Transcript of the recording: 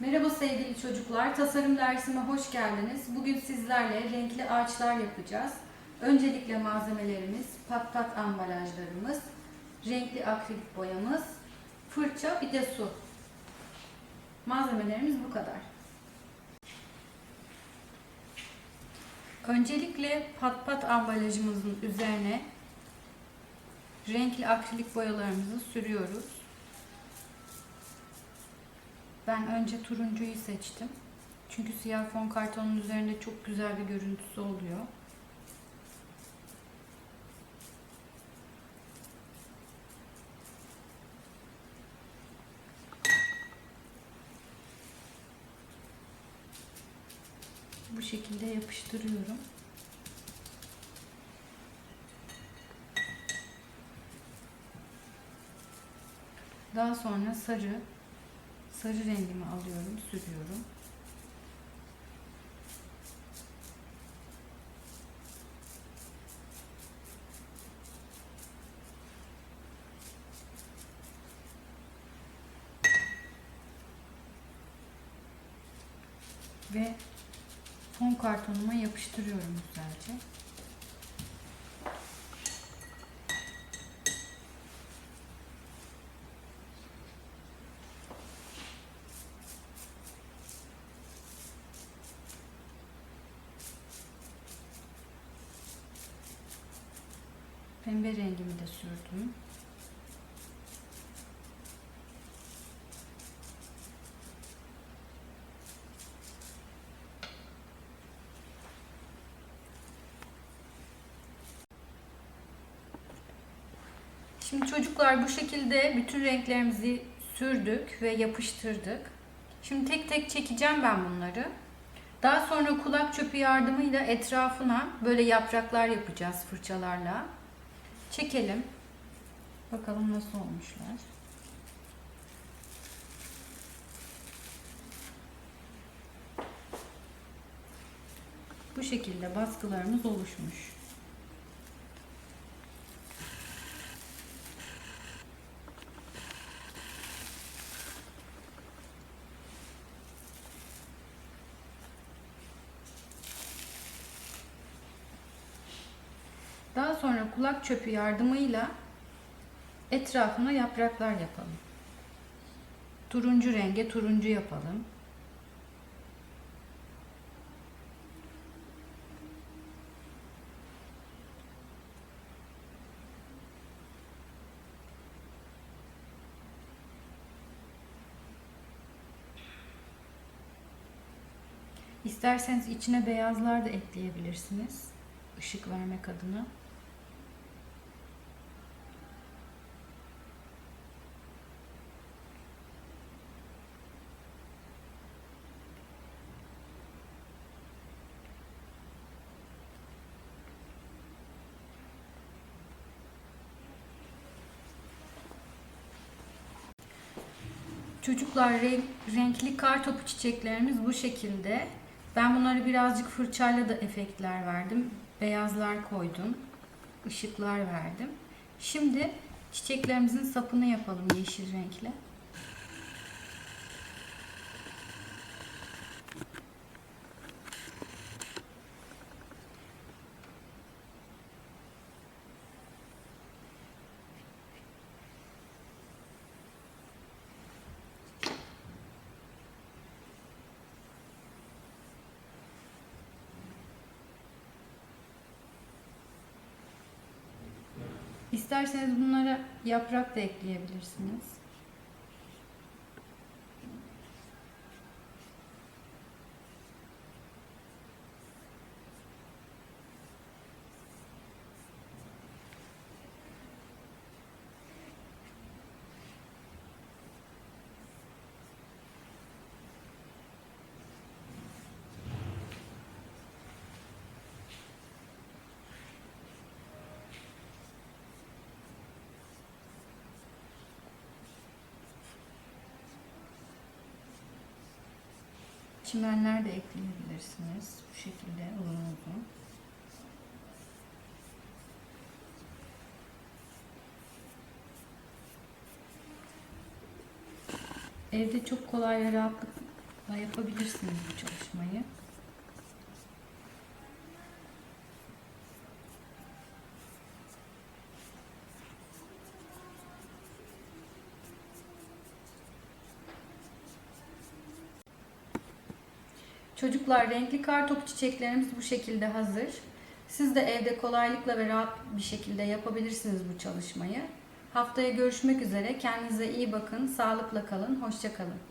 Merhaba sevgili çocuklar, tasarım dersime hoş geldiniz. Bugün sizlerle renkli ağaçlar yapacağız. Öncelikle malzemelerimiz pat pat ambalajlarımız, renkli akrilik boyamız, fırça bir de su. Malzemelerimiz bu kadar. Öncelikle pat pat ambalajımızın üzerine renkli akrilik boyalarımızı sürüyoruz. Ben önce turuncuyu seçtim. Çünkü siyah fon kartonun üzerinde çok güzel bir görüntüsü oluyor. Bu şekilde yapıştırıyorum. Daha sonra sarı sarı rengimi alıyorum, sürüyorum. Ve fon kartonuma yapıştırıyorum güzelce. Pembe rengimi de sürdüm. Şimdi çocuklar bu şekilde bütün renklerimizi sürdük ve yapıştırdık. Şimdi tek tek çekeceğim ben bunları. Daha sonra kulak çöpü yardımıyla etrafına böyle yapraklar yapacağız fırçalarla. Çekelim. Bakalım nasıl olmuşlar. Bu şekilde baskılarımız oluşmuş. Daha sonra kulak çöpü yardımıyla etrafına yapraklar yapalım. Turuncu renge turuncu yapalım. İsterseniz içine beyazlar da ekleyebilirsiniz. Işık vermek adına. Çocuklar renk, renkli kar topu çiçeklerimiz bu şekilde. Ben bunları birazcık fırçayla da efektler verdim. Beyazlar koydum. ışıklar verdim. Şimdi çiçeklerimizin sapını yapalım yeşil renkle. İsterseniz bunlara yaprak da ekleyebilirsiniz. Çimenler de ekleyebilirsiniz. Bu şekilde uzun uzun. Evde çok kolay ve rahatlık, Daha yapabilirsiniz bu çalışmayı. Çocuklar renkli kartop çiçeklerimiz bu şekilde hazır. Siz de evde kolaylıkla ve rahat bir şekilde yapabilirsiniz bu çalışmayı. Haftaya görüşmek üzere. Kendinize iyi bakın. Sağlıkla kalın. Hoşça kalın.